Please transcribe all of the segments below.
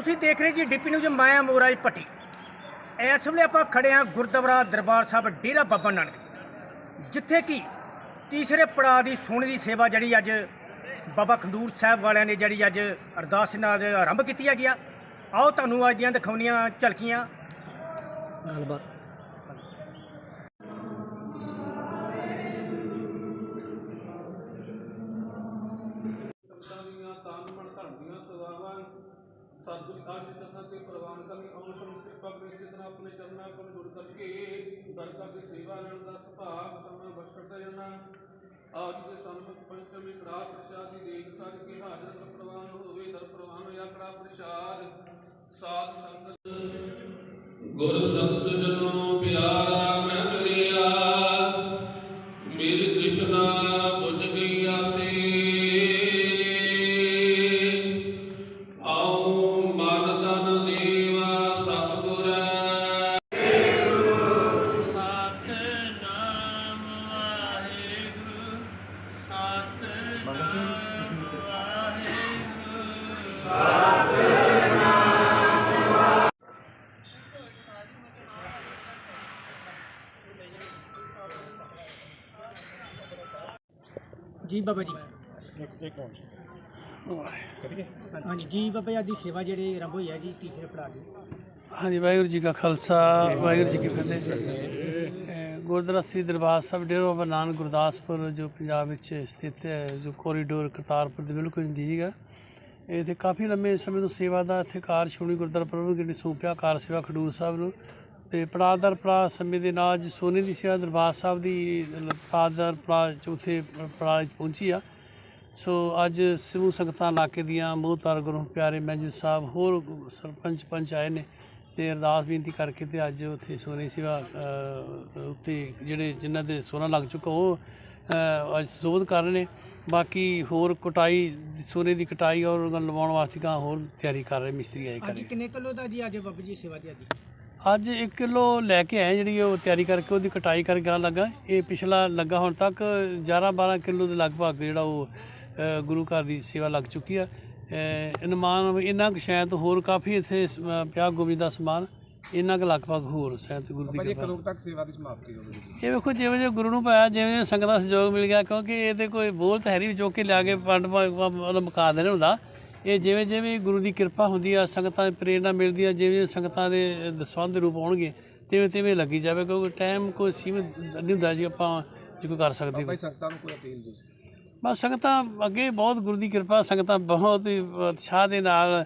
ਤੁਸੀਂ ਦੇਖ ਰਹੇ ਜੀ ਡੀਪੀ ਨਿਊਜ਼ ਮਾਇਆ ਮੋਰਾਜ ਪੱਟੀ ਇਸ ਵੇਲੇ ਆਪਾਂ ਖੜੇ ਹਾਂ ਗੁਰਦੁਆਰਾ ਦਰਬਾਰ ਸਾਹਿਬ ਡੇਰਾ ਬਾਬਾ ਨਾਨਕ ਜਿੱਥੇ ਕਿ ਤੀਸਰੇ ਪੜਾਅ ਦੀ ਸੋਨੇ ਦੀ ਸੇਵਾ ਜਿਹੜੀ ਅੱਜ ਬਾਬਾ ਖੰਡੂਰ ਸਾਹਿਬ ਵਾਲਿਆਂ ਨੇ ਜਿਹੜੀ ਅੱਜ ਅਰਦਾਸ ਨਾਲ ਆਰੰਭ ਕੀਤੀ ਹੈਗੀ ਆ। ਆਓ ਤੁਹਾਨੂੰ ਅੱਜ ਦੀਆਂ ਦਿਖਾਉਣੀਆਂ ਝਲਕੀਆਂ। ਗੱਲਬਾਤ। ਸਤਿਗੁਰ ਅੱਜ ਚਰਨਾਂ ਤੇ ਪ੍ਰਵਾਨ ਕਰਨੀ ਅਵਸਰ ਕਿਰਪਾ ਕਰੀ ਸਿਧਨਾ ਆਪਣੇ ਚਰਨਾਂ ਕੋਲ ਜੁੜ ਕਰਕੇ ਦਰ ਕਰਕੇ ਸੇਵਾ ਲੈਣ ਦਾ ਸੁਭਾਗ ਸਮਾ ਬਸ ਕਰਦਾ ਜਾਣਾ ਆਜ ਦੇ ਸਨਮੁਖ ਪੰਚਮੀ ਕੜਾ ਪ੍ਰਸ਼ਾਦ ਦੀ ਦੇਖ ਸਜ ਕੇ ਹਾਜ਼ਰ ਦਰ ਪ੍ਰਵਾਨ ਹੋਵੇ ਦਰ ਪ੍ਰਵਾਨ ਹੋਇਆ ਕੜਾ ਪ੍ਰਸ਼ਾਦ। ਸਾਧ ਸੰਗਤ ਗੁਰ ਸੰਤ ਜੀ ਬਾਬਾ ਜੀ। ਹਾਂਜੀ, ਜੀ ਬਾਬਾ ਜੀ, ਅੱਜ ਦੀ ਸੇਵਾ ਜਿਹੜੀ ਆਰੰਭ ਹੋਈ ਹੈ ਜੀ ਤੀਸਰੇ ਪੜਾਅ ਦੀ ਹਾਂਜੀ, ਵਾਹਿਗੁਰੂ ਜੀ ਕਾ ਖਾਲਸਾ, ਵਾਹਿਗੁਰੂ ਜੀ ਕੀ ਫਤਿਹ। ਗੁਰਦੁਆਰਾ ਸ੍ਰੀ ਦਰਬਾਰ ਸਾਹਿਬ ਡੇਰਾ ਬਾਬਾ ਨਾਨਕ ਗੁਰਦਾਸਪੁਰ, ਜੋ ਪੰਜਾਬ ਵਿੱਚ ਸਥਿਤ ਹੈ, ਜੋ ਕੋਰੀਡੋਰ ਕਰਤਾਰਪੁਰ ਦੇ ਬਿਲਕੁਲ ਨਜ਼ਦੀਕ ਹੈ ਇਥੇ ਕਾਫੀ ਲੰਮੇ ਸਮੇਂ ਤੋਂ ਸੇਵਾ ਦਾ ਇੱਥੇ ਕਾਰ ਸ਼੍ਰੋਮਣੀ ਗੁਰਦੁਆਰਾ ਪ੍ਰਬੰਧਕ ਨੇ ਸੌਂਪਿਆ, ਕਾਰ ਸੇਵਾ ਖਡੂਰ ਸਾਹਿਬ ਨੂੰ। ਤੇ ਪੜਾਅ ਦਰ ਪੜਾਅ ਸਮੇਂ ਦੇ ਨਾਲ ਅੱਜ ਸੋਨੇ ਦੀ ਸੇਵਾ ਦਰਬਾਰ ਸਾਹਿਬ ਦੀ ਪੜਾਅ ਦਰ ਪੜਾਅ ਚੌਥੇ ਪੜਾਅ 'ਚ ਪਹੁੰਚੀ ਆ। ਸੋ ਅੱਜ ਸਮੂਹ ਸੰਗਤਾਂ ਇਲਾਕੇ ਦੀਆਂ ਮੋਹਤਾਰ ਗੁਰੂ ਪਿਆਰੇ ਮੈਨੇਜਰ ਸਾਹਿਬ ਹੋਰ ਸਰਪੰਚ ਪੰਚ ਆਏ ਨੇ ਤੇ ਅਰਦਾਸ ਬੇਨਤੀ ਕਰਕੇ ਤੇ ਅੱਜ ਉੱਥੇ ਸੋਨੇ ਸੇਵਾ ਉੱਤੇ ਜਿਹੜੇ ਜਿਨ੍ਹਾਂ ਦੇ ਸੋਨਾ ਲੱਗ ਚੁੱਕਾ ਉਹ ਅੱਜ ਸੋਧ ਕਰ ਰਹੇ ਨੇ। ਬਾਕੀ ਹੋਰ ਕਟਾਈ ਸੋਨੇ ਦੀ ਕਟਾਈ ਔਰ ਲਵਾਉਣ ਵਾਸਤੇ ਕਾਂ ਹੋਰ ਤਿਆਰੀ ਕਰ ਰਹੇ ਮਿਸਤਰੀ ਆਏ ਕਰ ਅੱਜ ਰਹੇ। ਕਿੰਨੇ ਕਿਲੋ ਦਾ ਜੀ ਅੱਜ ਬਾਬਾ ਜੀ ਸੇਵਾ ਦੀ ਅੱਜ? ਅੱਜ 1 ਕਿਲੋ ਲੈ ਕੇ ਆਏ ਜਿਹੜੀ ਉਹ ਤਿਆਰੀ ਕਰਕੇ ਉਹਦੀ ਕਟਾਈ ਕਰਕੇ ਗਾਂ ਲੱਗਾ। ਇਹ ਪਿਛਲਾ ਲੱਗਾ ਹੁਣ ਤੱਕ 11 12 ਕਿਲੋ ਦੇ ਲਗਭਗ ਜਿਹੜਾ ਉਹ ਗੁਰੂ ਘਰ ਦੀ ਸੇਵਾ ਲੱਗ ਚੁੱਕੀ ਆ। ਅ, ਅਨੁਮਾਨ ਵੀ ਇੰਨਾ ਕੁ ਸ਼ਾਇਦ ਹੋਰ ਕਾਫੀ ਇੱਥੇ ਪਿਆ ਗੋਬਿੰਦ ਦਾ ਸਮਾਨ ਇੰਨਾ ਕੁ ਲਗਭਗ ਹੋਰ ਸ਼ਾਇਦ ਗੁਰੂ ਦੀ ਕਿਰਪਾ। ਕਦੋਂ ਤੱਕ ਸੇਵਾ ਦੀ ਸਮਾਪਤੀ ਹੋਵੇਗੀ ਇਹ ਵੇਖੋ ਜਿਵੇਂ ਜਿਵੇਂ ਗੁਰੂ ਨੂੰ ਪਾਇਆ ਜਿਵੇਂ ਜਿਵੇਂ ਸੰਗਤ ਦਾ ਸਹਿਯੋਗ ਮਿਲ ਗਿਆ ਕਿਉਂਕਿ ਇਹ ਤੇ ਕੋਈ ਬੋਲ ਤਾਂ ਹੈ ਨਹੀਂ ਚੁੱਕ ਕੇ ਲਿਆ ਕੇ ਪੰਡ ਉਹਦਾ ਮੁਕਾ ਦੇਣਾ ਹੁੰਦਾ। ਇਹ ਜਿਵੇਂ ਜਿਵੇਂ ਗੁਰੂ ਦੀ ਕਿਰਪਾ ਹੁੰਦੀ ਆ ਸੰਗਤਾਂ ਦੀ ਪ੍ਰੇਰਣਾ ਮਿਲਦੀ ਆ ਜਿਵੇਂ ਸੰਗਤਾਂ ਦੇ ਦਸਵੰਧ ਰੂਪ ਆਉਣਗੇ ਤਿਵੇਂ ਤਿਵੇਂ ਲੱਗੀ ਜਾਵੇ ਕਿਉਂਕਿ ਟਾਈਮ ਕੋਈ ਸੀਮਿਤ ਨਹੀਂ ਹੁੰਦਾ ਜੀ ਆਪਾਂ ਜੇ ਕੋਈ ਕਰ ਸਕਦੇ ਭਾਈ ਸੰਗਤਾਂ ਨੂੰ ਕੋਈ ਅਪੀਲ ਜੀ ਬਸ ਸੰਗਤਾਂ ਅੱਗੇ ਬਹੁਤ ਗੁਰੂ ਦੀ ਕਿਰਪਾ ਸੰਗਤਾਂ ਬਹੁਤ ਹੀ ਉਤਸ਼ਾਹ ਦੇ ਨਾਲ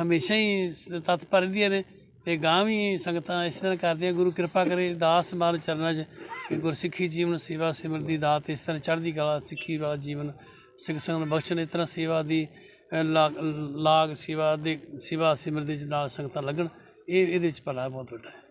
ਹਮੇਸ਼ਾ ਹੀ ਤਤਪਰ ਰਹਿੰਦੀਆਂ ਨੇ ਤੇ ਗਾਂ ਵੀ ਸੰਗਤਾਂ ਇਸ ਤਰ੍ਹਾਂ ਕਰਦੀਆਂ ਗੁਰੂ ਕਿਰਪਾ ਕਰੇ ਦਾਸ ਮਾਰ ਚਰਨਾਂ 'ਚ ਕਿ ਗੁਰਸਿੱਖੀ ਜੀਵਨ ਸੇਵਾ ਸਿਮਰਦੀ ਦਾਤ ਇਸ ਤਰ੍ਹਾਂ ਚੜ੍ਹਦੀ ਕਲਾ ਸਿੱਖੀ ਵਾਲਾ ਜੀਵਨ ਸਿੱਖ ਸੰਗਤ ਬਖਸ਼ਣ ਇਸ ਤਰ੍ਹਾਂ ਸੇਵਾ ਦੀ ਲਾਗ ਲਾਗ ਸੇਵਾ ਦੇ ਸੇਵਾ ਸਿਮਰਦੀ ਚ ਨਾਲ ਸੰਗਤਾਂ ਲੱਗਣ, ਇਹ ਇਹਦੇ ਵਿੱਚ ਭਲਾ ਬਹੁਤ ਵੱਡਾ ਹੈ।